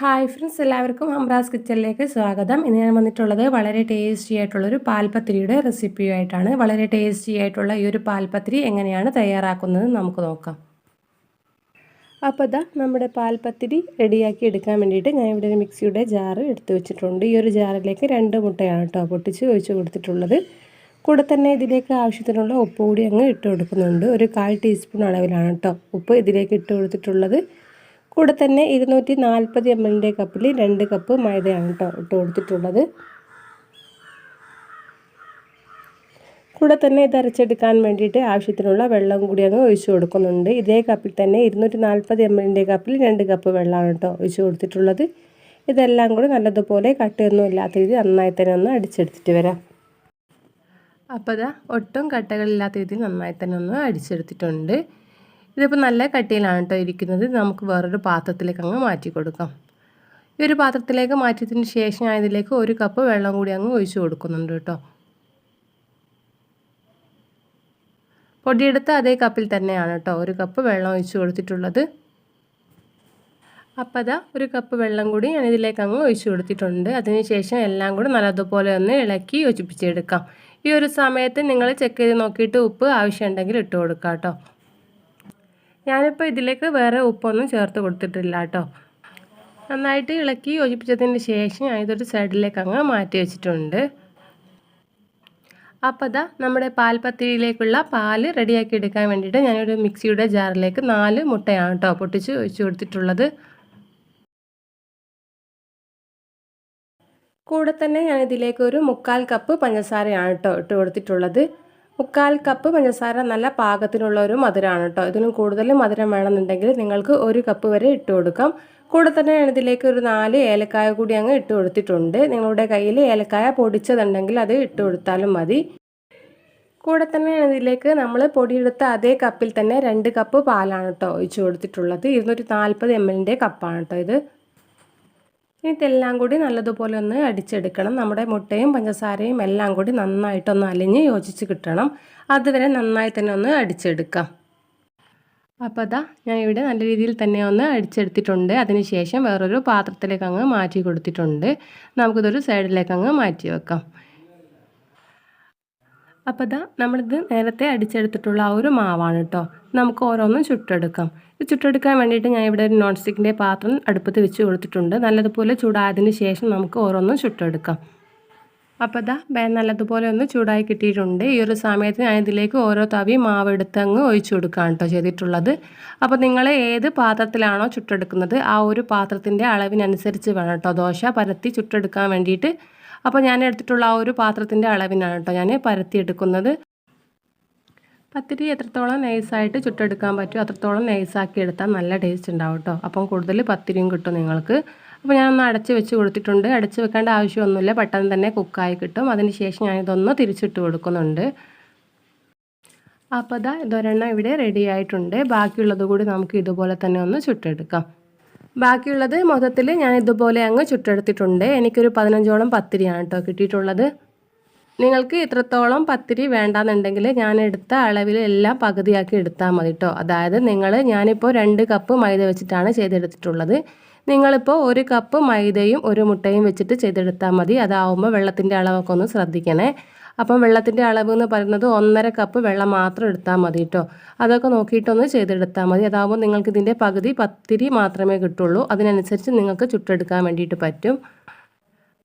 Hi friends എല്ലാവർക്കും ഹംറാസ് കിച്ചണിലേക്ക് സ്വാഗതം. ഇന്ന് ഞാൻ വന്നിട്ടുള്ളത് വളരെ ടേസ്റ്റി ആയിട്ടുള്ളൊരു പാൽപ്പത്തിരിയുടെ റെസിപ്പിയുമായിട്ടാണ് വളരെ ടേസ്റ്റി ആയിട്ടുള്ള ഈ ഒരു പാൽപ്പത്തിരി എങ്ങനെയാണ് തയ്യാറാക്കുന്നത് നമുക്ക് നോക്കാം. അപ്പോൾ ഇതാ നമ്മുടെ പാൽപ്പത്തിരി റെഡിയാക്കി എടുക്കാൻ വേണ്ടിയിട്ട് ഞാൻ ഇവിടെ ഒരു മിക്സിയുടെ ജാറ് എടുത്തു വെച്ചിട്ടുണ്ട്. ഈ ഒരു ജാറിലേക്ക് രണ്ട് മുട്ടയാണ് കേട്ടോ പൊട്ടിച്ച് ഒഴിച്ചു കൊടുത്തിട്ടുള്ളത്. കൂടെ തന്നെ ഇതിലേക്ക് ആവശ്യത്തിനുള്ള ഉപ്പ് കൂടി അങ്ങ് ഇട്ട് കൊടുക്കുന്നുണ്ട്. ഒരു കാൽ ടീസ്പൂൺ അളവിലാണ് കേട്ടോ ഉപ്പ് ഇതിലേക്ക് ഇട്ട് കൊടുത്തിട്ടുള്ളത്. കൂടെ തന്നെ ഇരുന്നൂറ്റി നാൽപ്പത് എം എല്ലിന്റെ കപ്പിൽ രണ്ട് കപ്പ് മൈദയാണ് കേട്ടോ ഇട്ട് കൊടുത്തിട്ടുള്ളത്. കൂടെ തന്നെ ഇത് അരച്ചെടുക്കാൻ വേണ്ടിയിട്ട് ആവശ്യത്തിനുള്ള വെള്ളം കൂടി അങ്ങ് ഒഴിച്ചു കൊടുക്കുന്നുണ്ട്. ഇതേ കപ്പിൽ തന്നെ ഇരുന്നൂറ്റി നാൽപ്പത് എം എല്ലിന്റെ കപ്പിൽ രണ്ട് കപ്പ് വെള്ളമാണ് കേട്ടോ ഒഴിച്ചു കൊടുത്തിട്ടുള്ളത്. ഇതെല്ലാം കൂടി നല്ലതുപോലെ കട്ടയൊന്നും ഇല്ലാത്ത രീതിയിൽ നന്നായി തന്നെ ഒന്ന് അടിച്ചെടുത്തിട്ട് വരാം. അപ്പോൾ ഇതാ ഒട്ടും കട്ടകളില്ലാത്ത രീതിയിൽ നന്നായി തന്നെ ഒന്ന് അടിച്ചെടുത്തിട്ടുണ്ട്. ഇതിപ്പോൾ നല്ല കട്ടിയിലാണ് കേട്ടോ ഇരിക്കുന്നത്. നമുക്ക് വേറൊരു പാത്രത്തിലേക്ക് അങ്ങ് മാറ്റി കൊടുക്കാം. ഈ ഒരു പാത്രത്തിലേക്ക് മാറ്റിയതിന് ശേഷം ഞാൻ ഇതിലേക്ക് ഒരു കപ്പ് വെള്ളം കൂടി അങ്ങ് ഒഴിച്ചു കൊടുക്കുന്നുണ്ട് കേട്ടോ പൊടിയെടുത്ത അതേ കപ്പിൽ തന്നെയാണ് കേട്ടോ ഒരു കപ്പ് വെള്ളം ഒഴിച്ച് കൊടുത്തിട്ടുള്ളത്. അപ്പോൾ അതാ ഒരു കപ്പ് വെള്ളം കൂടി ഞാൻ ഇതിലേക്ക് അങ്ങ് ഒഴിച്ച് കൊടുത്തിട്ടുണ്ട്. അതിനുശേഷം എല്ലാം കൂടി നല്ലതുപോലെ ഒന്ന് ഇളക്കി യോജിപ്പിച്ചെടുക്കാം. ഈ ഒരു സമയത്ത് നിങ്ങൾ ചെക്ക് ചെയ്ത് നോക്കിയിട്ട് ഉപ്പ് ആവശ്യമുണ്ടെങ്കിൽ ഇട്ട് കൊടുക്കാം കേട്ടോ ഞാനിപ്പോൾ ഇതിലേക്ക് വേറെ ഉപ്പൊന്നും ചേർത്ത് കൊടുത്തിട്ടില്ല കേട്ടോ നന്നായിട്ട് ഇളക്കി യോജിപ്പിച്ചതിന് ശേഷം ഞാൻ ഇതൊരു സൈഡിലേക്ക് അങ്ങ് മാറ്റി വെച്ചിട്ടുണ്ട്. അപ്പോൾ അതാ നമ്മുടെ പാൽപ്പത്തിരിയിലേക്കുള്ള പാൽ റെഡിയാക്കി എടുക്കാൻ വേണ്ടിയിട്ട് ഞാനൊരു മിക്സിയുടെ ജാറിലേക്ക് നാല് മുട്ടയാണ് കേട്ടോ പൊട്ടിച്ച് ഒഴിച്ചു കൊടുത്തിട്ടുള്ളത്. കൂടെ തന്നെ ഞാനിതിലേക്ക് ഒരു മുക്കാൽ കപ്പ് പഞ്ചസാരയാണ് കേട്ടോ ഇട്ട് കൊടുത്തിട്ടുള്ളത്. മുക്കാൽ കപ്പ് പഞ്ചസാര നല്ല പാകത്തിനുള്ള ഒരു മധുരമാണ് കേട്ടോ ഇതിനും കൂടുതൽ മധുരം വേണമെന്നുണ്ടെങ്കിൽ നിങ്ങൾക്ക് ഒരു കപ്പ് വരെ ഇട്ട് കൊടുക്കാം. കൂടെ തന്നെ ഇതിലേക്ക് ഒരു നാല് ഏലക്കായ കൂടി അങ്ങ് ഇട്ട് കൊടുത്തിട്ടുണ്ട്. നിങ്ങളുടെ കയ്യിൽ ഏലക്കായ പൊടിച്ചതുണ്ടെങ്കിൽ അത് ഇട്ട് കൊടുത്താലും മതി. കൂടെ തന്നെ ഇതിലേക്ക് നമ്മൾ പൊടിയെടുത്ത അതേ കപ്പിൽ തന്നെ രണ്ട് കപ്പ് പാലാണ് കേട്ടോ ഒഴിച്ചു കൊടുത്തിട്ടുള്ളത്. ഇരുന്നൂറ്റി നാൽപ്പത് എം എല്ലിന്റെ കപ്പാണ് കേട്ടോ ഇത്. ഇതെല്ലാം കൂടി നല്ലതുപോലെ ഒന്ന് അടിച്ചെടുക്കണം. നമ്മുടെ മുട്ടയും പഞ്ചസാരയും എല്ലാം കൂടി നന്നായിട്ടൊന്ന് അലിഞ്ഞ് യോജിച്ച് കിട്ടണം. അതുവരെ നന്നായി തന്നെ ഒന്ന് അടിച്ചെടുക്കാം. അപ്പോൾ അതാ ഞാൻ ഇവിടെ നല്ല രീതിയിൽ തന്നെ ഒന്ന് അടിച്ചെടുത്തിട്ടുണ്ട്. അതിനുശേഷം വേറൊരു പാത്രത്തിലേക്ക് അങ്ങ് മാറ്റി കൊടുത്തിട്ടുണ്ട്. നമുക്കിതൊരു സൈഡിലേക്ക് അങ്ങ് മാറ്റി വെക്കാം. അപ്പോൾ ഇതാ നമ്മളിത് നേരത്തെ അടിച്ചെടുത്തിട്ടുള്ള ആ ഒരു മാവാണ് കേട്ടോ നമുക്ക് ഓരോന്നും ചുട്ടെടുക്കാം. ഇത് ചുട്ടെടുക്കാൻ വേണ്ടിയിട്ട് ഞാൻ ഇവിടെ ഒരു നോൺ സ്റ്റിക്കിന്റെ പാത്രം അടുപ്പത്ത് വെച്ച് കൊടുത്തിട്ടുണ്ട്. നല്ലതുപോലെ ചൂടായതിന് ശേഷം നമുക്ക് ഓരോന്നും ചുട്ടെടുക്കാം. അപ്പോൾ ഇതാ നല്ലതുപോലെ ഒന്ന് ചൂടായി കിട്ടിയിട്ടുണ്ട്. ഈ ഒരു സമയത്ത് ഞാൻ ഇതിലേക്ക് ഓരോ തവി മാവ് എടുത്ത് അങ്ങ് ഒഴിച്ചു കൊടുക്കുകയാണ് കേട്ടോ ചെയ്തിട്ടുള്ളത്. അപ്പോൾ നിങ്ങൾ ഏത് പാത്രത്തിലാണോ ചുട്ടെടുക്കുന്നത് ആ ഒരു പാത്രത്തിന്റെ അളവിനനുസരിച്ച് വേണം കേട്ടോ ദോശ പരത്തി ചുട്ടെടുക്കാൻ വേണ്ടിയിട്ട് അപ്പോൾ ഞാൻ എടുത്തിട്ടുള്ള ആ ഒരു പാത്രത്തിന്റെ അളവിനാണ് കേട്ടോ ഞാൻ പരത്തിയെടുക്കുന്നത് പത്തിരി എത്രത്തോളം നൈസായിട്ട് ചുട്ടെടുക്കാൻ പറ്റും അത്രത്തോളം നൈസാക്കി എടുത്താൽ നല്ല ടേസ്റ്റ് ഉണ്ടാവും കേട്ടോ അപ്പം കൂടുതൽ പത്തിരിയും കിട്ടും നിങ്ങൾക്ക്. അപ്പോൾ ഞാനൊന്ന് അടച്ച് വെച്ച് കൊടുത്തിട്ടുണ്ട്. അടച്ച് വെക്കേണ്ട ആവശ്യമൊന്നുമില്ല. പെട്ടെന്ന് തന്നെ കുക്കായി കിട്ടും. അതിന് ശേഷം ഞാനിതൊന്ന് തിരിച്ചിട്ട് കൊടുക്കുന്നുണ്ട്. അപ്പോൾ അതാ ഇതൊരെണ്ണം ഇവിടെ റെഡി ആയിട്ടുണ്ട്. ബാക്കിയുള്ളത് കൂടി നമുക്ക് ഇതുപോലെ തന്നെ ഒന്ന് ചുട്ടെടുക്കാം. ബാക്കിയുള്ളത് മൊത്തത്തിൽ ഞാൻ ഇതുപോലെ അങ്ങ് ചുട്ടെടുത്തിട്ടുണ്ട്. എനിക്കൊരു പതിനഞ്ചോളം പത്തിരിയാണ് കേട്ടോ കിട്ടിയിട്ടുള്ളത്. നിങ്ങൾക്ക് ഇത്രത്തോളം പത്തിരി വേണ്ടാന്നുണ്ടെങ്കിൽ ഞാൻ എടുത്ത അളവിൽ എല്ലാം പകുതിയാക്കി എടുത്താൽ മതി കേട്ടോ. അതായത് നിങ്ങൾ ഞാനിപ്പോൾ രണ്ട് കപ്പ് മൈദ വെച്ചിട്ടാണ് ചെയ്തെടുത്തിട്ടുള്ളത്. നിങ്ങളിപ്പോൾ ഒരു കപ്പ് മൈദയും ഒരു മുട്ടയും വെച്ചിട്ട് ചെയ്തെടുത്താൽ മതി. അതാവുമ്പോൾ വെള്ളത്തിന്റെ അളവൊക്കെ ഒന്ന് ശ്രദ്ധിക്കണേ. അപ്പം വെള്ളത്തിന്റെ അളവ് എന്ന് പറയുന്നത് ഒന്നര കപ്പ് വെള്ളം മാത്രം എടുത്താൽ മതി കേട്ടോ അതൊക്കെ നോക്കിയിട്ടൊന്ന് ചെയ്തെടുത്താൽ മതി. അതാകുമ്പോൾ നിങ്ങൾക്ക് ഇതിന്റെ പകുതി പത്തിരി മാത്രമേ കിട്ടുള്ളൂ. അതിനനുസരിച്ച് നിങ്ങൾക്ക് ചുട്ടെടുക്കാൻ വേണ്ടിയിട്ട് പറ്റും.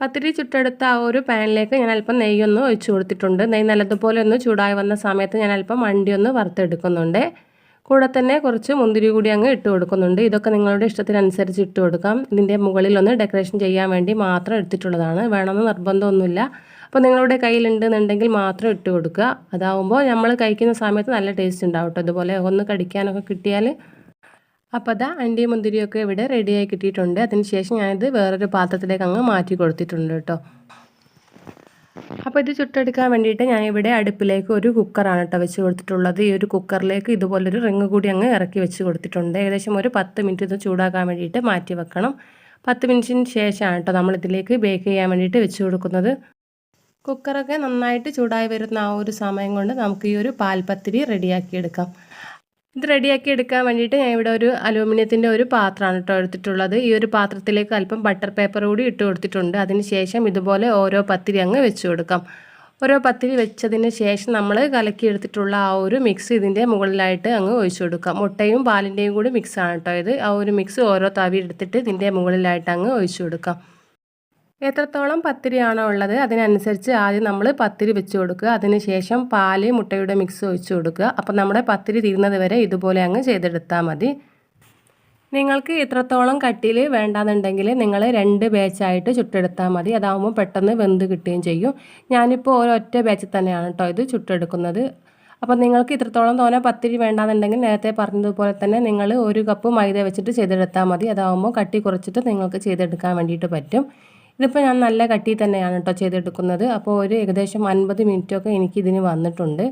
പത്തിരി ചുട്ടെടുത്ത ആ ഒരു പാനിലേക്ക് ഞാൻ അല്പം നെയ്യൊന്ന് ഒഴിച്ചു കൊടുത്തിട്ടുണ്ട്. നെയ്യ് നല്ലതുപോലെ ഒന്ന് ചൂടായി വന്ന സമയത്ത് ഞാൻ അല്പം മണ്ടി ഒന്ന് വറുത്തെടുക്കുന്നുണ്ട്. കൂടെ തന്നെ കുറച്ച് മുന്തിരി കൂടി അങ്ങ് ഇട്ട് കൊടുക്കുന്നുണ്ട്. ഇതൊക്കെ നിങ്ങളുടെ ഇഷ്ടത്തിനനുസരിച്ച് ഇട്ട് കൊടുക്കാം. ഇതിന്റെ മുകളിലൊന്ന് ഡെക്കറേഷൻ ചെയ്യാൻ വേണ്ടി മാത്രം എടുത്തിട്ടുള്ളതാണ്. വേണമെന്ന് നിർബന്ധമൊന്നുമില്ല. അപ്പോൾ നിങ്ങളുടെ കയ്യിലുണ്ടെന്നുണ്ടെങ്കിൽ മാത്രം ഇട്ട് കൊടുക്കുക. അതാവുമ്പോൾ നമ്മൾ കഴിക്കുന്ന സമയത്ത് നല്ല ടേസ്റ്റ് ഉണ്ടാവും കേട്ടോ ഇതുപോലെ ഒന്ന് കടിക്കാനൊക്കെ കിട്ടിയാൽ അപ്പോൾ അതാ അണ്ടി മുന്തിരിയൊക്കെ ഇവിടെ റെഡിയായി കിട്ടിയിട്ടുണ്ട്. അതിനുശേഷം ഞാനിത് വേറൊരു പാത്രത്തിലേക്ക് അങ്ങ് മാറ്റി കൊടുത്തിട്ടുണ്ട് കേട്ടോ അപ്പോൾ ഇത് ചുട്ടെടുക്കാൻ വേണ്ടിയിട്ട് ഞാൻ ഇവിടെ അടുപ്പിലേക്ക് ഒരു കുക്കറാണ് കേട്ടോ വെച്ച് കൊടുത്തിട്ടുള്ളത്. ഈ ഒരു കുക്കറിലേക്ക് ഇതുപോലൊരു റിങ് കൂടി അങ്ങ് ഇറക്കി വെച്ച് കൊടുത്തിട്ടുണ്ട്. ഏകദേശം ഒരു പത്ത് മിനിറ്റ് ഇത് ചൂടാക്കാൻ വേണ്ടിയിട്ട് മാറ്റി വെക്കണം. പത്ത് മിനിറ്റിന് ശേഷമാണ് കേട്ടോ നമ്മളിതിലേക്ക് ബേക്ക് ചെയ്യാൻ വേണ്ടിയിട്ട് വെച്ച് കൊടുക്കുന്നത്. കുക്കറൊക്കെ നന്നായിട്ട് ചൂടായി വരുന്ന ആ ഒരു സമയം കൊണ്ട് നമുക്ക് ഈ ഒരു പാൽപ്പത്തിരി റെഡിയാക്കി എടുക്കാം. ഇത് റെഡിയാക്കി എടുക്കാൻ വേണ്ടിയിട്ട് ഞാൻ ഇവിടെ ഒരു അലൂമിനിയത്തിന്റെ ഒരു പാത്രമാണ് കേട്ടോ എടുത്തിട്ടുള്ളത്. ഈ ഒരു പാത്രത്തിലേക്ക് അല്പം ബട്ടർ പേപ്പർ കൂടി ഇട്ട് കൊടുത്തിട്ടുണ്ട്. അതിന് ശേഷം ഇതുപോലെ ഓരോ പത്തിരി അങ്ങ് വെച്ച് കൊടുക്കാം. ഓരോ പത്തിരി വെച്ചതിന് ശേഷം നമ്മൾ കലക്കി എടുത്തിട്ടുള്ള ആ ഒരു മിക്സ് ഇതിന്റെ മുകളിലായിട്ട് അങ്ങ് ഒഴിച്ചു കൊടുക്കാം. മുട്ടയും പാലിന്റെയും കൂടി മിക്സാണ് കേട്ടോ ഇത്. ആ ഒരു മിക്സ് ഓരോ തവി എടുത്തിട്ട് ഇതിന്റെ മുകളിലായിട്ട് അങ്ങ് ഒഴിച്ചു കൊടുക്കാം. എത്രത്തോളം പത്തിരിയാണോ ഉള്ളത് അതിനനുസരിച്ച് ആദ്യം നമ്മൾ പത്തിരി വെച്ച് കൊടുക്കുക. അതിനുശേഷം പാൽ മുട്ടയുടെ മിക്സ് ഒഴിച്ച് കൊടുക്കുക. അപ്പോൾ നമ്മുടെ പത്തിരി തീരുന്നത് വരെ ഇതുപോലെ അങ്ങ് ചെയ്തെടുത്താൽ മതി. നിങ്ങൾക്ക് ഇത്രത്തോളം കട്ടിയിൽ വേണ്ടാന്നുണ്ടെങ്കിൽ നിങ്ങൾ രണ്ട് ബാച്ചായിട്ട് ചുട്ടെടുത്താൽ മതി. അതാകുമ്പോൾ പെട്ടെന്ന് വെന്ത് കിട്ടുകയും ചെയ്യും. ഞാനിപ്പോൾ ഒരൊറ്റ ബാച്ചിൽ തന്നെയാണ് കേട്ടോ ഇത് ചുട്ടെടുക്കുന്നത്. അപ്പം നിങ്ങൾക്ക് ഇത്രത്തോളം തോനെ പത്തിരി വേണ്ടാന്നുണ്ടെങ്കിൽ നേരത്തെ പറഞ്ഞതുപോലെ തന്നെ നിങ്ങൾ ഒരു കപ്പ് മൈദ വെച്ചിട്ട് ചെയ്തെടുത്താൽ മതി. അതാകുമ്പോൾ കട്ടി കുറച്ചിട്ട് നിങ്ങൾക്ക് ചെയ്തെടുക്കാൻ വേണ്ടിയിട്ട് പറ്റും. ഇതിപ്പോൾ ഞാൻ നല്ല കട്ടി തന്നെയാണ് കേട്ടോ ചെയ്തെടുക്കുന്നത്. അപ്പോൾ ഒരു ഏകദേശം അൻപത് മിനിറ്റൊക്കെ എനിക്കിതിന് വന്നിട്ടുണ്ട്.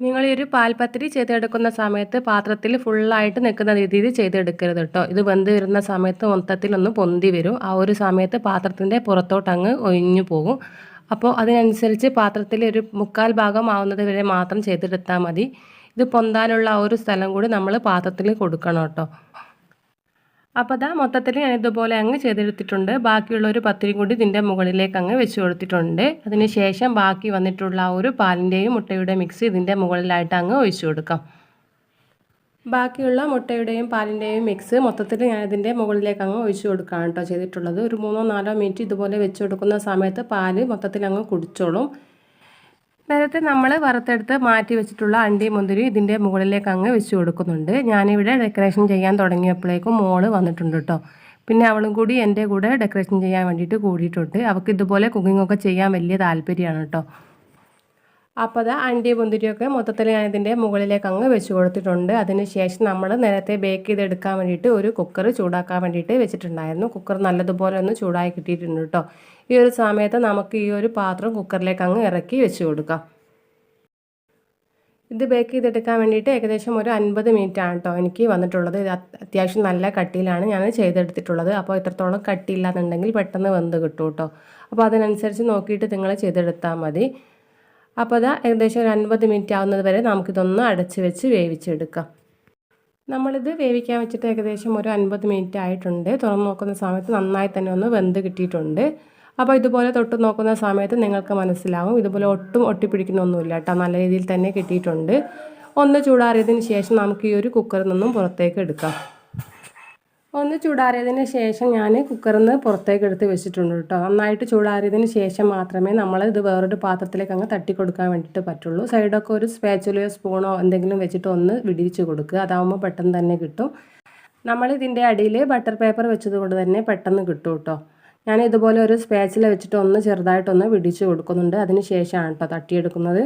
നിങ്ങൾ ഈ ഒരു പാൽപ്പത്തിരി ചെയ്തെടുക്കുന്ന സമയത്ത് പാത്രത്തിൽ ഫുള്ളായിട്ട് നിൽക്കുന്ന രീതിയിൽ ചെയ്തെടുക്കരുത് കേട്ടോ ഇത് വെന്ത് വരുന്ന സമയത്ത് മൊത്തത്തിലൊന്ന് പൊന്തി വരും. ആ ഒരു സമയത്ത് പാത്രത്തിന്റെ പുറത്തോട്ട് അങ്ങ് ഒഴിഞ്ഞു പോകും. അപ്പോൾ അതിനനുസരിച്ച് പാത്രത്തിൽ ഒരു മുക്കാൽ ഭാഗം ആവുന്നത് വരെ മാത്രം ചെയ്തെടുത്താൽ മതി. ഇത് പൊന്താനുള്ള ആ ഒരു സ്ഥലം കൂടി നമ്മൾ പാത്രത്തിൽ കൊടുക്കണം കേട്ടോ അപ്പോൾ അതാ മൊത്തത്തിൽ ഞാൻ ഇതുപോലെ അങ്ങ് ചെയ്തെടുത്തിട്ടുണ്ട്. ബാക്കിയുള്ള ഒരു പത്തിരി കൂടി ഇതിന്റെ മുകളിലേക്ക് അങ്ങ് വെച്ച് കൊടുത്തിട്ടുണ്ട്. അതിന് ശേഷം ബാക്കി വന്നിട്ടുള്ള ഒരു പാലിന്റെയും മുട്ടയുടെ മിക്സ് ഇതിന്റെ മുകളിലായിട്ട് അങ്ങ് ഒഴിച്ചു കൊടുക്കാം. ബാക്കിയുള്ള മുട്ടയുടെയും പാലിന്റെയും മിക്സ് മൊത്തത്തിൽ ഞാൻ ഇതിന്റെ മുകളിലേക്ക് അങ്ങ് ഒഴിച്ചു കൊടുക്കുകയാണ് കേട്ടോ ചെയ്തിട്ടുള്ളത്. ഒരു മൂന്നോ നാലോ മിനിറ്റ് ഇതുപോലെ വെച്ച് കൊടുക്കുന്ന സമയത്ത് പാൽ മൊത്തത്തിൽ അങ്ങ് കുടിച്ചോളും. നേരത്തെ നമ്മൾ വറുത്തെടുത്ത് മാറ്റി വെച്ചിട്ടുള്ള അണ്ടി മുന്തിരി ഇതിന്റെ മുകളിലേക്ക് അങ്ങ് വെച്ച് കൊടുക്കുന്നുണ്ട്. ഞാനിവിടെ ഡെക്കറേഷൻ ചെയ്യാൻ തുടങ്ങിയപ്പോഴേക്കും മോൾ വന്നിട്ടുണ്ട് കേട്ടോ പിന്നെ അവളും കൂടി എന്റെ കൂടെ ഡെക്കറേഷൻ ചെയ്യാൻ വേണ്ടിയിട്ട് കൂടിയിട്ടുണ്ട്. അവൾക്ക് ഇതുപോലെ കുക്കിംഗ് ഒക്കെ ചെയ്യാൻ വലിയ താല്പര്യമാണ് കേട്ടോ അപ്പോൾ അത് അണ്ടിയും മുന്തിരിയൊക്കെ മൊത്തത്തിൽ ഞാൻ ഇതിന്റെ മുകളിലേക്ക് അങ്ങ് വെച്ച് കൊടുത്തിട്ടുണ്ട്. അതിന് ശേഷം നമ്മൾ നേരത്തെ ബേക്ക് ചെയ്തെടുക്കാൻ വേണ്ടിയിട്ട് ഒരു കുക്കർ ചൂടാക്കാൻ വേണ്ടിയിട്ട് വെച്ചിട്ടുണ്ടായിരുന്നു. കുക്കർ നല്ലതുപോലെ ഒന്ന് ചൂടായി കിട്ടിയിട്ടുണ്ട് കേട്ടോ. ഈ ഒരു സമയത്ത് നമുക്ക് ഈ ഒരു പാത്രം കുക്കറിലേക്ക് അങ്ങ് ഇറക്കി വെച്ച് കൊടുക്കാം. ഇത് ബേക്ക് ചെയ്തെടുക്കാൻ വേണ്ടിയിട്ട് ഏകദേശം ഒരു അൻപത് മിനിറ്റ് ആണ് കേട്ടോ എനിക്ക് വന്നിട്ടുള്ളത്. ഇത് അത്യാവശ്യം നല്ല കട്ടിയിലാണ് ഞാൻ ചെയ്തെടുത്തിട്ടുള്ളത്. അപ്പോൾ ഇത്രത്തോളം കട്ടിയില്ലാന്നുണ്ടെങ്കിൽ പെട്ടെന്ന് വെന്ത് കിട്ടും കേട്ടോ. അപ്പോൾ അതിനനുസരിച്ച് നോക്കിയിട്ട് നിങ്ങൾ ചെയ്തെടുത്താൽ മതി. അപ്പോൾ അതാ ഏകദേശം ഒരു അൻപത് മിനിറ്റ് ആവുന്നത് വരെ നമുക്കിതൊന്ന് അടച്ച് വെച്ച് വേവിച്ചെടുക്കാം. നമ്മളിത് വേവിക്കാൻ വെച്ചിട്ട് ഏകദേശം ഒരു അൻപത് മിനിറ്റ് ആയിട്ടുണ്ട്. തുറന്ന് നോക്കുന്ന സമയത്ത് നന്നായി തന്നെ ഒന്ന് വെന്ത് കിട്ടിയിട്ടുണ്ട്. അപ്പോൾ ഇതുപോലെ തൊട്ട് നോക്കുന്ന സമയത്ത് നിങ്ങൾക്ക് മനസ്സിലാവും. ഇതുപോലെ ഒട്ടും ഒട്ടിപ്പിടിക്കുന്നൊന്നുമില്ല കേട്ടോ. നല്ല രീതിയിൽ തന്നെ കിട്ടിയിട്ടുണ്ട്. ഒന്ന് ചൂടാറിയതിന് ശേഷം നമുക്ക് ഈ ഒരു കുക്കറിൽ നിന്നും പുറത്തേക്ക് എടുക്കാം. ഒന്ന് ചൂടാറിയതിന് ശേഷം ഞാൻ കുക്കറിൽ നിന്ന് പുറത്തേക്ക് എടുത്ത് വെച്ചിട്ടുണ്ട് കേട്ടോ. നന്നായിട്ട് ചൂടാറിയതിന് ശേഷം മാത്രമേ നമ്മൾ ഇത് വേറൊരു പാത്രത്തിലേക്ക് അങ്ങ് തട്ടി കൊടുക്കാൻ വേണ്ടിയിട്ട് പറ്റുള്ളൂ. സൈഡൊക്കെ ഒരു സ്പാച്ചുലയോ സ്പൂണോ എന്തെങ്കിലും വെച്ചിട്ട് ഒന്ന് വിടിവിച്ച് കൊടുക്കുക. അതാവുമ്പോൾ പെട്ടെന്ന് തന്നെ കിട്ടും. നമ്മൾ ഇതിന്റെ അടിയിൽ ബട്ടർ പേപ്പർ വെച്ചത് കൊണ്ട് തന്നെ പെട്ടെന്ന് കിട്ടും കേട്ടോ. ഞാൻ ഇതുപോലെ ഒരു സ്പാച്ചിൽ വെച്ചിട്ട് ഒന്ന് ചെറുതായിട്ടൊന്ന് വിടിച്ച് കൊടുക്കുന്നുണ്ട്. അതിന് ശേഷമാണ് കേട്ടോ തട്ടിയെടുക്കുന്നത്.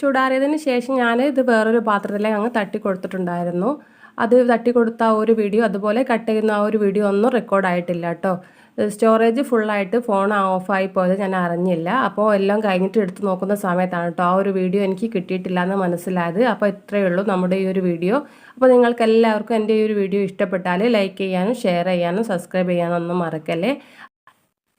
ചൂടാറിയതിന് ശേഷം ഞാൻ ഇത് വേറൊരു പാത്രത്തിലേക്ക് അങ്ങ് തട്ടി കൊടുത്തിട്ടുണ്ടായിരുന്നു അത് തട്ടിക്കൊടുത്ത ആ ഒരു വീഡിയോ അതുപോലെ കട്ട് ചെയ്യുന്ന ആ ഒരു വീഡിയോ ഒന്നും റെക്കോർഡ് ആയിട്ടില്ല കേട്ടോ സ്റ്റോറേജ് ഫുള്ളായിട്ട് ഫോൺ ഓഫായി പോയത് ഞാൻ അറിഞ്ഞില്ല. അപ്പോൾ എല്ലാം കഴിഞ്ഞിട്ട് എടുത്ത് നോക്കുന്ന സമയത്താണ് കേട്ടോ ആ ഒരു വീഡിയോ എനിക്ക് കിട്ടിയിട്ടില്ല എന്ന് മനസ്സിലായത്. അപ്പോൾ ഇത്രയേ ഉള്ളൂ നമ്മുടെ ഈ ഒരു വീഡിയോ. അപ്പോൾ നിങ്ങൾക്ക് എല്ലാവർക്കും എന്റെ ഈ ഒരു വീഡിയോ ഇഷ്ടപ്പെട്ടാൽ ലൈക്ക് ചെയ്യാനും ഷെയർ ചെയ്യാനും സബ്സ്ക്രൈബ് ചെയ്യാനും ഒന്നും മറക്കല്ലേ.